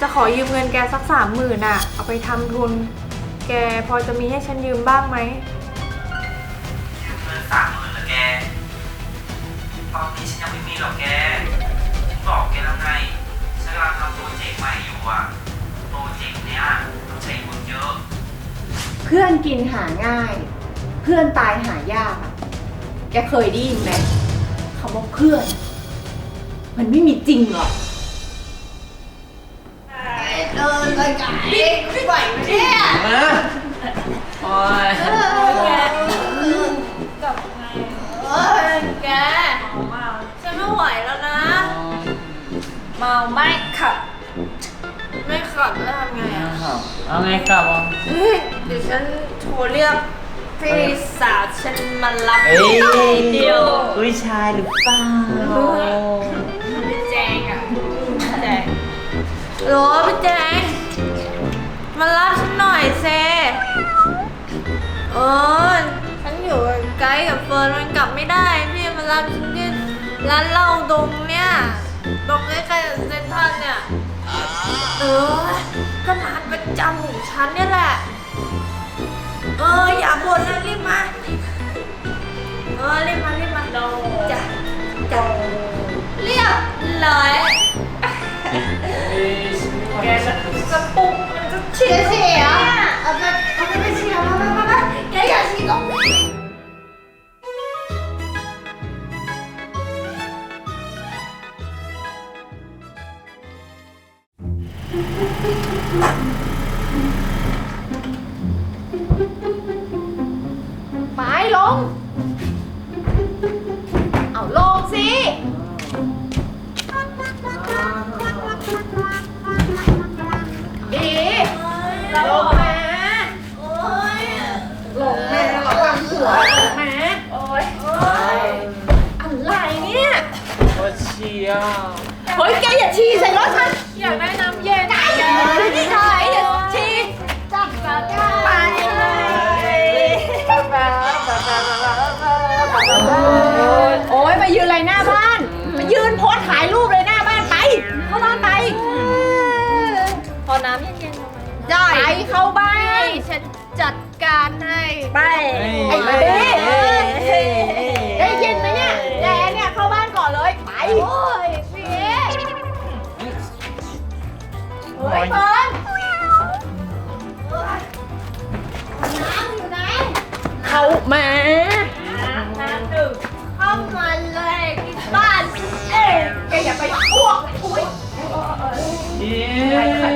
จะขอยืมเงินแกสักสามหมื่นอะเอาไปทำทุน แกพอจะมีให้ฉันยืมบ้างไหมเงินสามหมื่นละแก ตอนนี้ฉันยังไม่มีหรอกแกฉันบอกแกแล้วไง ฉันกำลังทำโปรเจกต์ใหม่อยู่อะ โปรเจกต์เนี้ยต้องใช้เงินเยอะ เพื่อนกินหาง่าย เพื่อนตายหายากอะแกเคยได้ยินไหมคำว่าเพื่อน มันไม่มีจริงหรอก เดินเลยไก่ไม่ไหวเนี่ยมาโอ้ยเอ้ยแกฉันไม่ไหวแล้วนะ เมาไม่ขับ ไม่ขับแล้วทำไงอะเอาไงครับอะเฮ้ยเดี๋ยวฉันโทรเรียกพี่สาวฉันมารับเอ้ยเดียวอุ้ยชายหรือเปล่า โหรอพี่แจงมารับฉันหน่อยเซเออฉันอยู่ไกลกับเฟิร์นมันกลับไม่ได้พี่มารับฉันที่ร้านเหล้าตรงเนี้ยตรงใกล้ๆกับเซ็นทรัลเนี่ยเออก็ร้านประจำของฉันเนี่ยแหละ เอออย่าบ่นนะรีบมา เออรีบมารีบมาจ้ะจ้ะ โอ้เชียเฮ้ยแกอย่าฉี่ใส่รถฉันอยากได้น้ำเย็นได้เลยนี่ใช่อย่าฉี่จับกันไปเลยโอ้ยมายืนอะไรหน้าบ้าน มายืนโพสถ่ายรูปเลยหน้าบ้านไป เข้าบ้านไป พอน้ำเย็นๆทำไมได้ไปเข้าบ้าให้นฉันจัดการให้ ไปไอ้เบ๊ โอ้ยพี่เฮ้ยเฟิร์นน้ำอยู่ไหนเขามาน้ำหนึ่งเข้ามาเลยที่บ้านเอ๊ะแกอย่าไปอ้วกอุ้ย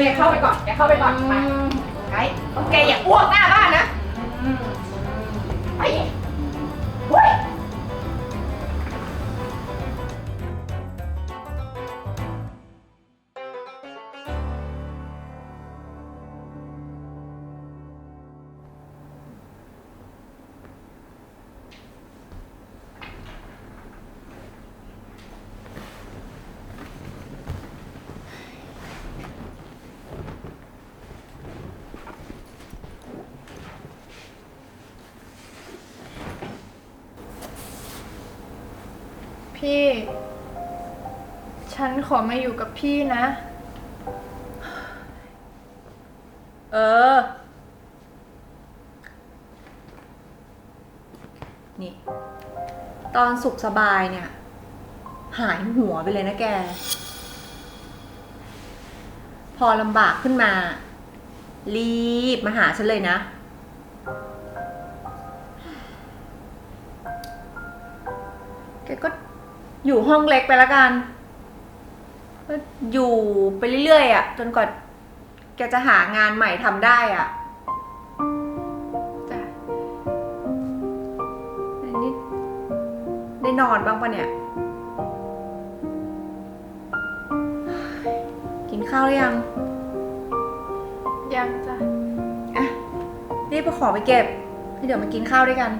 แกเข้าไปก่อนแกเข้าไปก่อนไปไอ้แกอย่าอ้วกหน้าบ้านนะไป พี่ ฉันขอมาอยู่กับพี่นะ เออ นี่ ตอนสุขสบายเนี่ย หายหัวไปเลยนะแก พอลำบากขึ้นมา รีบมาหาฉันเลยนะ อยู่ห้องเล็กไปแล้วกันก็อยู่ไปเรื่อยๆอะ จนกว่าแกจะหางานใหม่ทำได้อะจ้ะอันนี้ได้นอนบ้างปะเนี่ย กินข้าวหรือยัง ยังจ้ะ อะรีบไปขอไปเก็บแล้วเดี๋ยวมากินข้าวด้วยกัน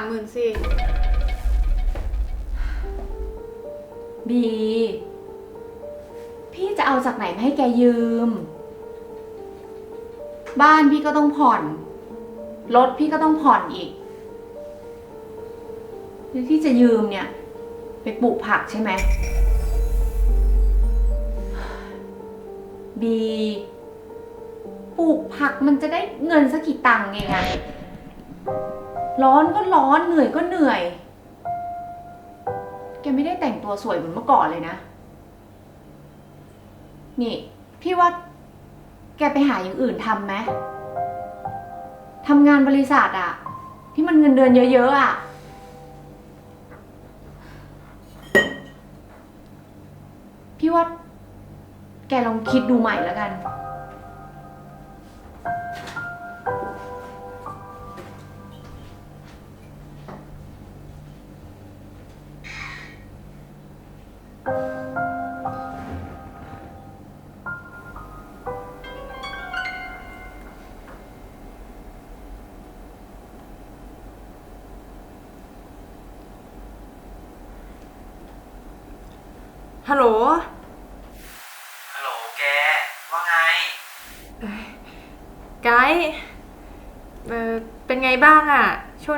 ามหมื่นสิบี พี่จะเอาจากไหนมาให้แกยืม บ้านพี่ก็ต้องผ่อน รถพี่ก็ต้องผ่อนอีกหรือที่จะยืมเนี่ย ไปปลูกผักใช่ไหมบีปลูกผักมันจะได้เงินสักกี่ตังค์เองอะ ร้อนก็ร้อนเหนื่อยก็เหนื่อย แกไม่ได้แต่งตัวสวยเหมือนเมื่อก่อนเลยนะ นี่ พี่ว่า แกไปหาอย่างอื่นทำไหมทำงานบริษัทอะที่มันเงินเดือนเยอะๆอะพี่ว่า แกลองคิดดูใหม่แล้วกัน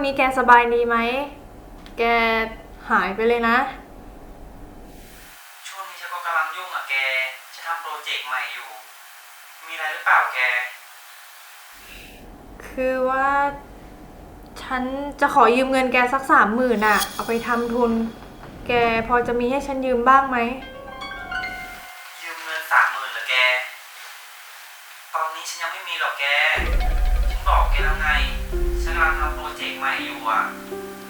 นี้แกสบายดีไหม แกหายไปเลยนะ ช่วงนี้ฉันก็กำลังยุ่งอะแก ฉันทำโปรเจกต์ใหม่อยู่ มีอะไรหรือเปล่าแก คือว่า ฉันจะขอยืมเงินแกสักสามหมื่นอะเอาไปทำทุน แกพอจะมีให้ฉันยืมบ้างไหม อยู่อะ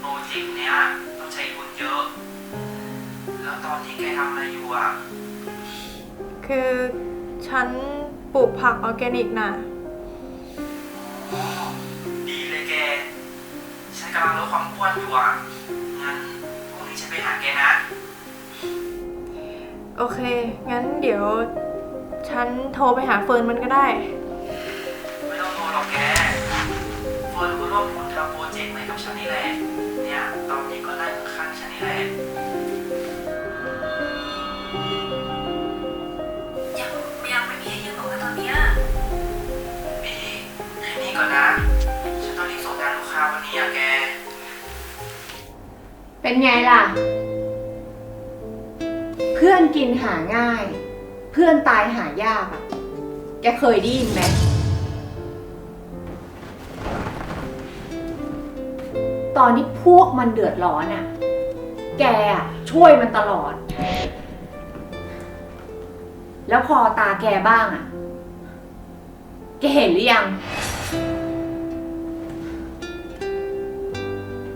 โปรเจกต์เนี้ยต้องใช้ทุนเยอะ แล้วตอนนี้แกทำอะไรอยู่อะคือฉันปลูกผักออร์แกนิกน่ะอ๋อดีเลยแก ฉันกำลังลดความอ้วนอยู่อะงั้นพรุ่งนี้ฉันไปหาแกนะ โอเค งั้นเดี๋ยว ฉันโทรไปหาเฟิร์นมันก็ได้ ไม่ต้องโทรหรอกแกเฟิร์นก็ร่วม ทุนทำโปรเจกต์ใหม่กับฉันนี่แหละ เนี่ย ตอนนี้ก็นั่งข้างๆฉันนี่แหละ ยังยังไม่มีให้ยืมหรอกนะตอนเนี้ยบีให้นี่ก่อนนะ ฉันต้องรีบส่งงานลูกค้าวันนี้อะแก เป็นไงล่ะ เพื่อนกินหาง่าย เพื่อนตายหายากอะแกเคยได้ยินไหม อนที่พวกมันเดือดร้อนอะแกอะช่วยมันตลอด แล้วพอตาแกบ้างอะแกเห็นหรือยัง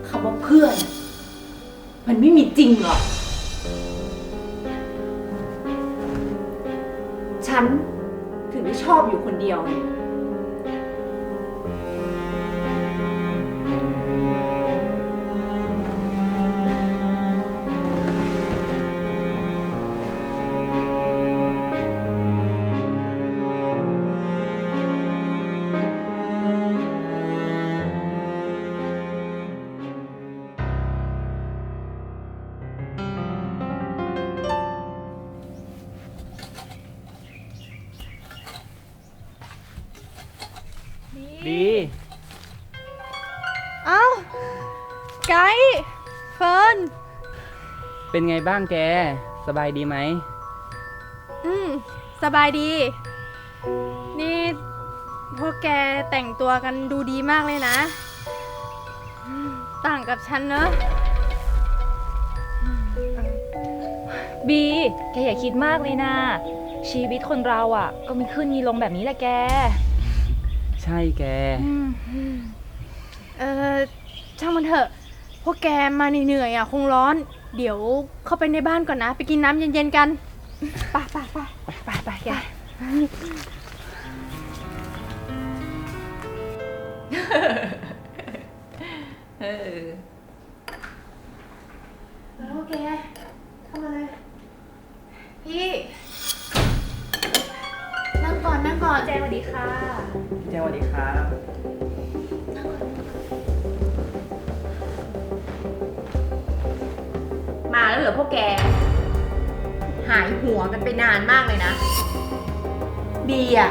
คำว่าเพื่อน มันไม่มีจริงหรอก ฉันถึงได้ชอบอยู่คนเดียวไง เป็นไงบ้างแก สบายดีไหม อืม สบายดี นี่พวกแกแต่งตัวกันดูดีมากเลยนะอืมต่างกับฉันเนอะ บีแกอย่าคิดมากเลยนะ ชีวิตคนเราอะ ก็มีขึ้นมีลงแบบนี้แหละแก ใช่แก เออช่างมันเถอะ พวกแกมาเหนื่อยๆอะ คงร้อน เดี๋ยวเข้าไปในบ้านก่อนนะ ไปกินน้ำเย็นๆกันไปไปไปไปไปแกเออแล้วแกเข้ามาเลย พี่ นั่งก่อนนั่งก่อนแจงสวัสดีค่ะ แจงสวัสดีครับ มาแล้วเหรอพวกแก หายหัวกันไปนานมากเลยนะ บีอะ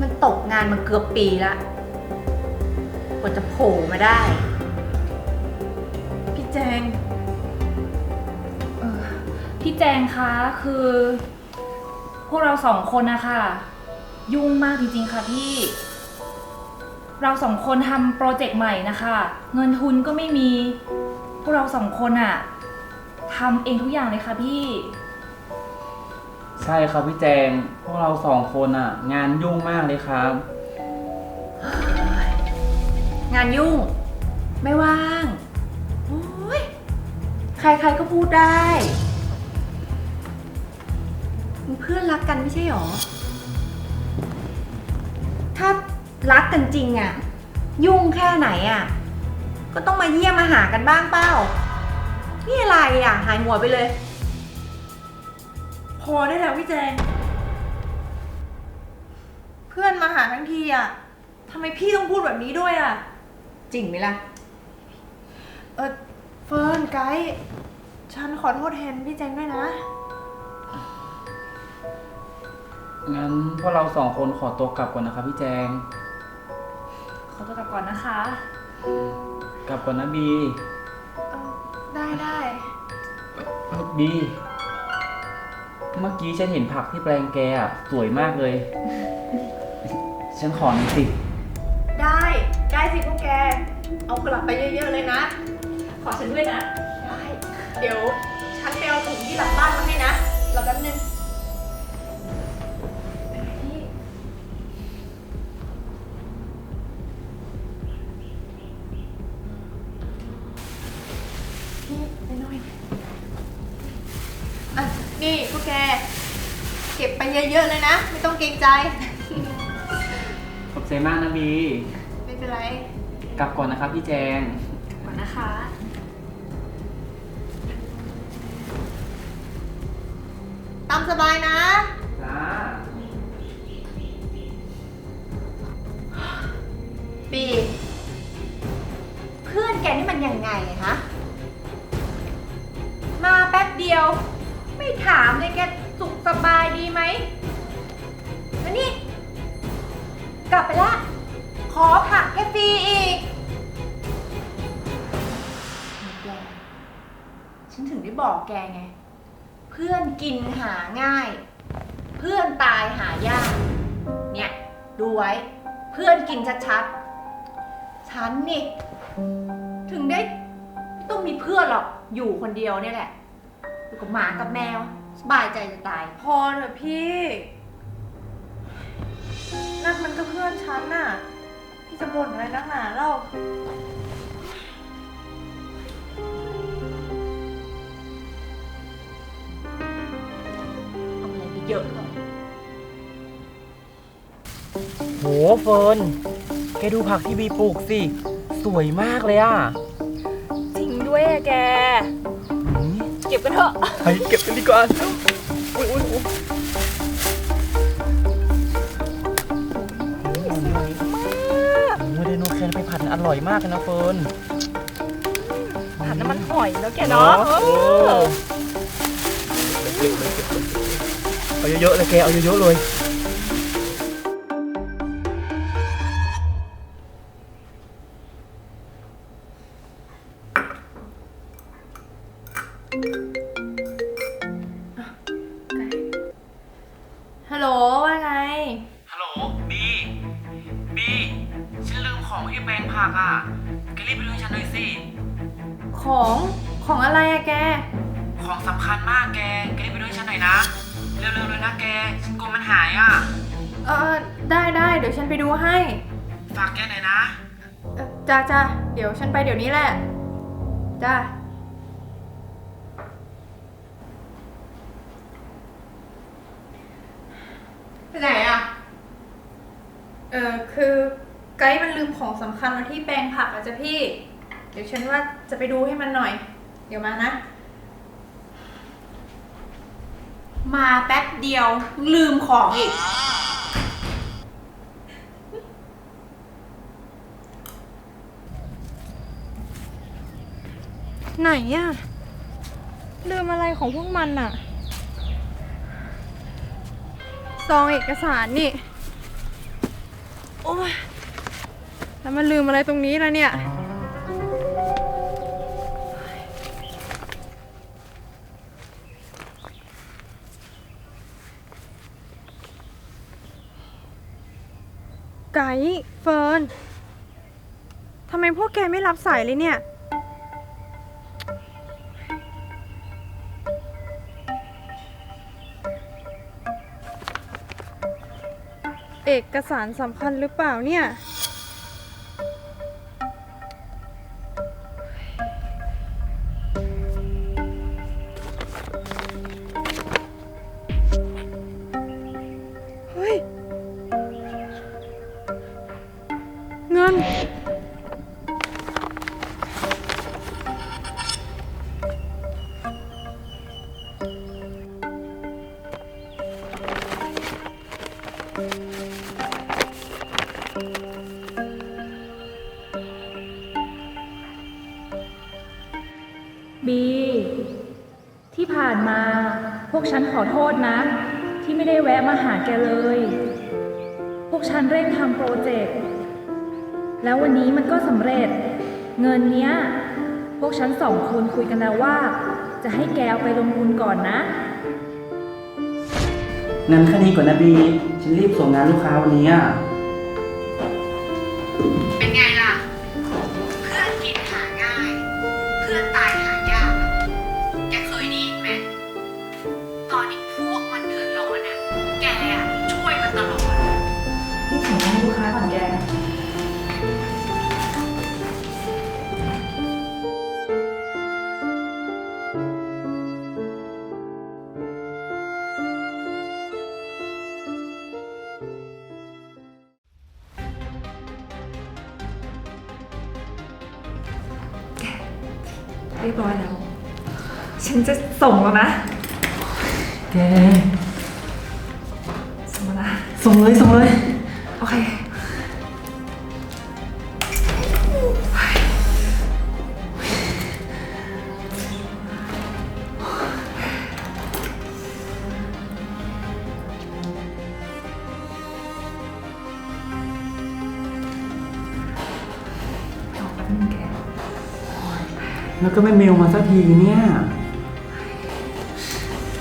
มันตกงานมาเกือบปีละกว่าจะโผล่มาได้ พี่แจงเออพี่แจงคะคือ พวกเราสองคนนะคะ ยุ่งมากจริงๆค่ะพี่ เราสองคนทำโปรเจกต์ใหม่นะคะ เงินทุนก็ไม่มี พวกเราสองคนอะ ทำเองทุกอย่างเลยค่ะพี่ ใช่ครับพี่แจง พวกเราสองคนอะงานยุ่งมากเลยครับ งานยุ่ง ไม่ว่างโอ้ยใครๆก็พูดได้มันเพื่อนรักกันไม่ใช่หรอ ถ้ารักกันจริงอะยุ่งแค่ไหนอะก็ต้องมาเยี่ยมมาหากันบ้างเป้า นี่อะไรอะหายหัวไปเลย พอได้แล้วพี่แจง เพื่อนมาหาทั้งทีอะทำไมพี่ต้องพูดแบบนี้ด้วยอะ จริงไหมล่ะ เออเฟิร์นไกด์ฉันขอโทษแทนพี่แจงด้วยนะ งั้นพวกเราสองคนขอตัวกลับก่อนนะครับพี่แจง ขอตัวกลับก่อนนะคะ กลับก่อนนะบีเออ ได้ได้บีเมื่อกี้ฉันเห็นผักที่แปลงแกอะ สวยมากเลย ฉันขอหน่อยสิ ได้ ได้สิพวกแก เอากลับไปเยอะๆเลยนะ ขอฉันด้วยนะ ได้ เดี๋ยว ฉันไปเอาถุงที่หลังบ้านมาให้นะรอแป๊บนึง เก็บไปเยอะๆเลยนะ ไม่ต้องเกรงใจ ขอบใจมากนะบีไม่เป็นไรกลับก่อนนะครับพี่แจง ก่อนนะคะ ตามสบายนะ จ้าบีเพื่อนแกนี่มันยังไงฮะ มาแป๊บเดียว ไม่ถามเลยแก สุขสบายดีไหมแล้วนี่ กลับไปละ ขอผักแกฟรีอีกแกฉันถึงได้บอกแกไง เพื่อนกินหาง่าย เพื่อนตายหายาก เนี่ย ดูไว้ เพื่อนกินชัดๆ ฉันนี่ ถึงได้ ไม่ต้องมีเพื่อนหรอก อยู่คนเดียวเนี่ยแหละ อยู่กับหมากับแมว สบายใจจะตาย พอเถอะพี่ นั่นมันก็เพื่อนฉันน่ะ พี่จะบ่นอะไรนักหนาเล่าเอาอะไรไปเยอะหรอกโหเฟิร์น แกดูผักที่บีปลูกสิ สวยมากเลยอะ จริงด้วยอะแกเก็บกันเถอะ ไปเก็บกันดีกว่าอุ้ยอุ้ยอุ้ยโมเดโนแคนไปผัดอร่อยมากเลยนะเฟิร์นผัดน้ำมันหอยแล้วแกเนาะเออเอาเยอะๆเลยแกเอาเยอะๆเลย ไปเดี๋ยวนี้แหละ จ้า ไปไหนอะ เออคือไกด์มันลืมของสำคัญไว้ที่แปลงผักอะจ้ะพี่ เดี๋ยวฉันว่าจะไปดูให้มันหน่อย เดี๋ยวมานะ มาแป๊บเดียวลืมของอีก ไหนอะลืมอะไรของพวกมันอะซองเอกสารนี่ โอ้ยแล้วมันลืมอะไรตรงนี้แล้วเนี่ย ไก่เฟิร์นทำไมพวกแกไม่รับสายเลยเนี่ย อกสารสำคัญหรือเปล่าเนี่ย ฉันขอโทษนะ ที่ไม่ได้แวะมาหาแกเลย พวกฉันเร่งทำโปรเจกต์ แล้ววันนี้มันก็สำเร็จ เงินเนี้ย พวกฉันสองคนคุยกันแล้วว่า จะให้แกเอาไปลงทุนก่อนนะ งั้นแค่นี้ก่อนนะบี ฉันรีบส่งงานลูกค้าวันนี้อะเป็นไงล่ะ ก็ไม่เมลมาสักทีเนี่ย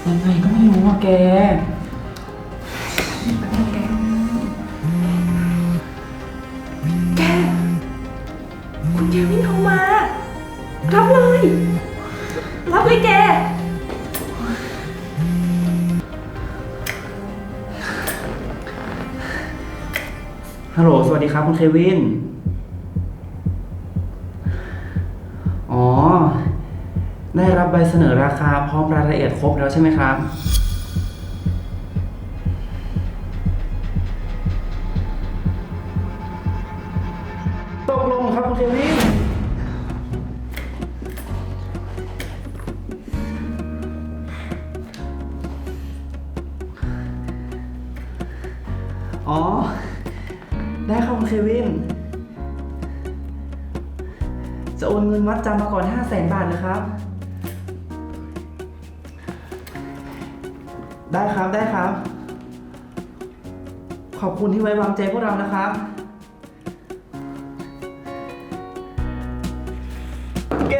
ยังไงก็ไม่รู้อะแก แก คุณเควินโทรมา รับเลย รับเลยแก ฮัลโหล สวัสดีครับคุณเควิน ได้รับใบเสนอราคาพร้อมรายละเอียดครบแล้วใช่ไหมครับับได้ครับ ขอบคุณที่ไว้วางใจพวกเรานะครับ แก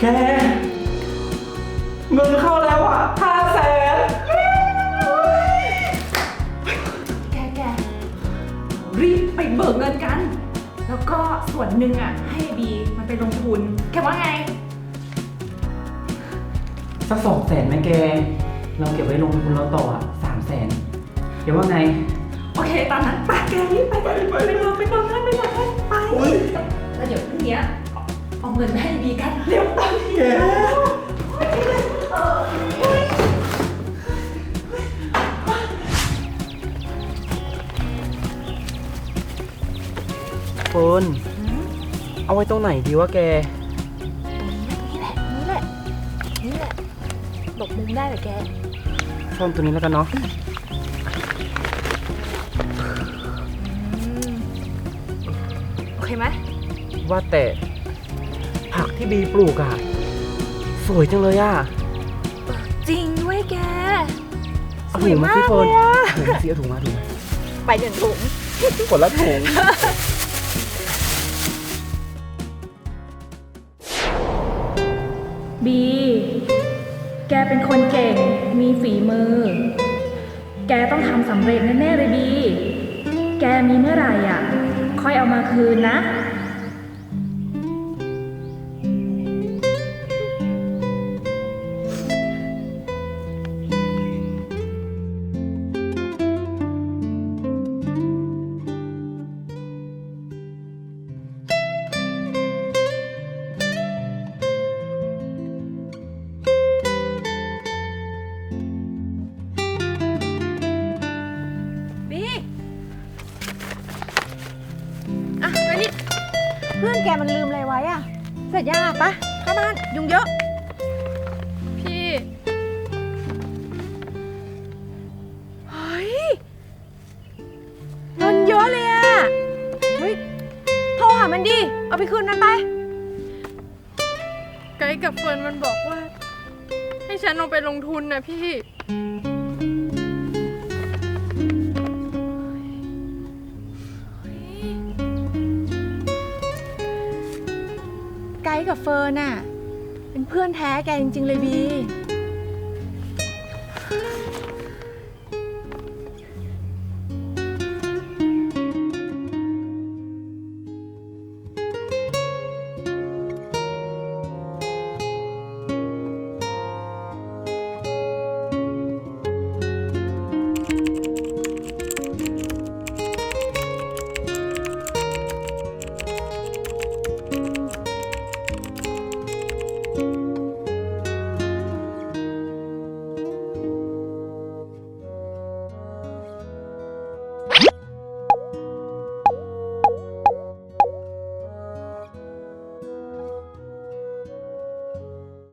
แก วนหนึ่งอะ ให้บีมันไปลงทุน แกว่าไง สักสองแสนไหมแก เราเก็บไว้ลงทุนเราต่ออะสามแสนเดี๋ยวว่าไง โอเคตามนั้นไปแกรีบไปไปไปไปเบิกไปเบิกเงินไปเบิกเงินไปแล้วเดี๋ยวพรุ่งเนี้ยเอาเงินไปให้บีกันเร็วตามนี้เฟิร์น เอาไว้ตรงไหนดีวะแกนี่แหละนี่แหละ นี่แหละหลบมุมได้เหรอแก ซ่อมตัวนี้แล้วกันเนาะโอเคไหมว่าแต่ผักที่บีปลูกอะสวยจังเลยอะจริงด้วยแกเอาถุงมาพี่เฟิร์นถุงมาสิเอาถุงมาถุงมาไปหนึ่งถุง คนละถุง บี แกเป็นคนเก่ง มีฝีมือ แกต้องทำสำเร็จแน่ๆเลยบี แกมีเมื่อไหร่อะ ค่อยเอามาคืนนะ เพื่อนแกมันลืมอะไรไว้อะเสร็จยังอะปะเข้าบ้านยุงเยอะ พี่เฮ้ยเงินเยอะเลยอะเฮ้ยโทรหามันดิ เอาไปคืนมันไป ไกด์กับเฟิร์นมันบอกว่า ให้ฉันลงไปลงทุนนะพี่ กับเฟิร์นอะ เป็นเพื่อนแท้แกจริง ๆ เลยบี